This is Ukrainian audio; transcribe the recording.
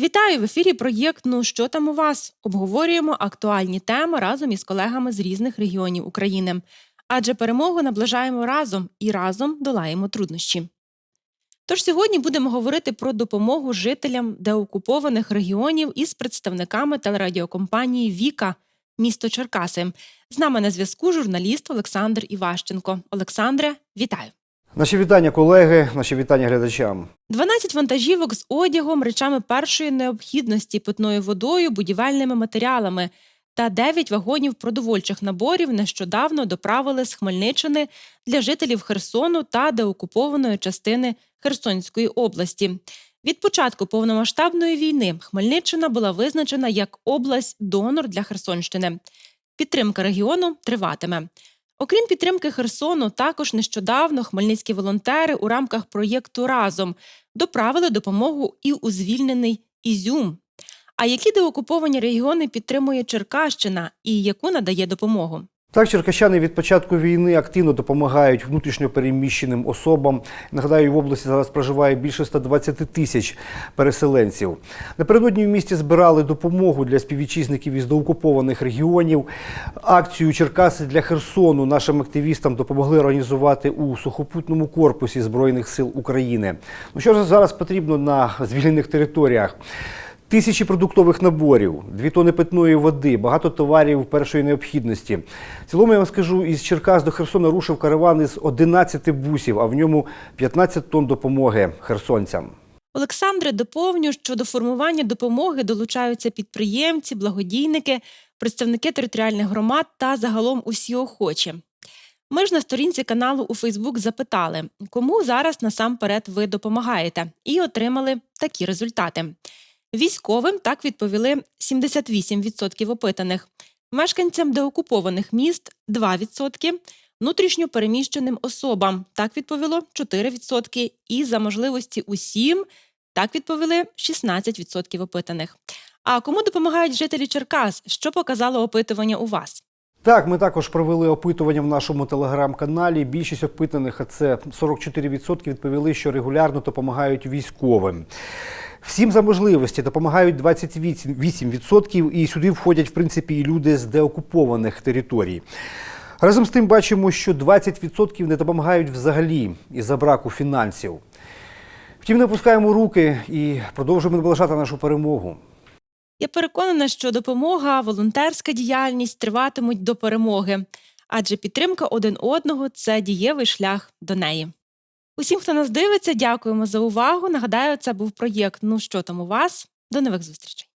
Вітаю в ефірі проєкт Ну що там у вас? Обговорюємо актуальні теми разом із колегами з різних регіонів України. Адже перемогу наближаємо разом і разом долаємо труднощі. Тож сьогодні будемо говорити про допомогу жителям деокупованих регіонів із представниками телерадіокомпанії Віка, місто Черкаси. З нами на зв'язку журналіст Олександр Іващенко. Олександре, вітаю! Наші вітання, колеги, наші вітання глядачам. 12 вантажівок з одягом, речами першої необхідності, питною водою, будівельними матеріалами та 9 вагонів продовольчих наборів нещодавно доправили з Хмельниччини для жителів Херсону та деокупованої частини Херсонської області. Від початку повномасштабної війни Хмельниччина була визначена як область донор для Херсонщини. Підтримка регіону триватиме. Окрім підтримки Херсону, також нещодавно хмельницькі волонтери у рамках проєкту Разом доправили допомогу і у звільнений Ізюм. А які деокуповані регіони підтримує Черкащина і яку надає допомогу? Так, черкащани від початку війни активно допомагають внутрішньопереміщеним особам. Нагадаю, в області зараз проживає більше 120 тисяч переселенців. Напередодні в місті збирали допомогу для співвітчизників із доокупованих регіонів. Акцію Черкаси для Херсону нашим активістам допомогли організувати у сухопутному корпусі Збройних сил України. Ну що ж зараз потрібно на звільнених територіях? Тисячі продуктових наборів, дві тони питної води, багато товарів першої необхідності. В цілому я вам скажу, із Черкас до Херсона рушив караван із 11 бусів, а в ньому 15 тонн допомоги херсонцям. Олександре, доповню, що до формування допомоги долучаються підприємці, благодійники, представники територіальних громад та загалом усі охочі. Ми ж на сторінці каналу у Фейсбук запитали, кому зараз насамперед ви допомагаєте, і отримали такі результати. Військовим так відповіли 78% опитаних, мешканцям деокупованих міст 2%, внутрішньо переміщеним особам так відповіло 4%, і за можливості усім так відповіли 16% опитаних. А кому допомагають жителі Черкас? Що показало опитування у вас? Так, ми також провели опитування в нашому телеграм-каналі. Більшість опитаних, а це 44%, відповіли, що регулярно допомагають військовим. Всім за можливості допомагають 28%, і сюди входять, в принципі, і люди з деокупованих територій. Разом з тим бачимо, що 20% не допомагають взагалі із-за браку фінансів. Втім, не опускаємо руки і продовжуємо наближати нашу перемогу. Я переконана, що допомога, волонтерська діяльність триватимуть до перемоги, адже підтримка один одного це дієвий шлях до неї. Усім, хто нас дивиться, дякуємо за увагу. Нагадаю, це був проєкт Ну що там у вас? До нових зустрічей.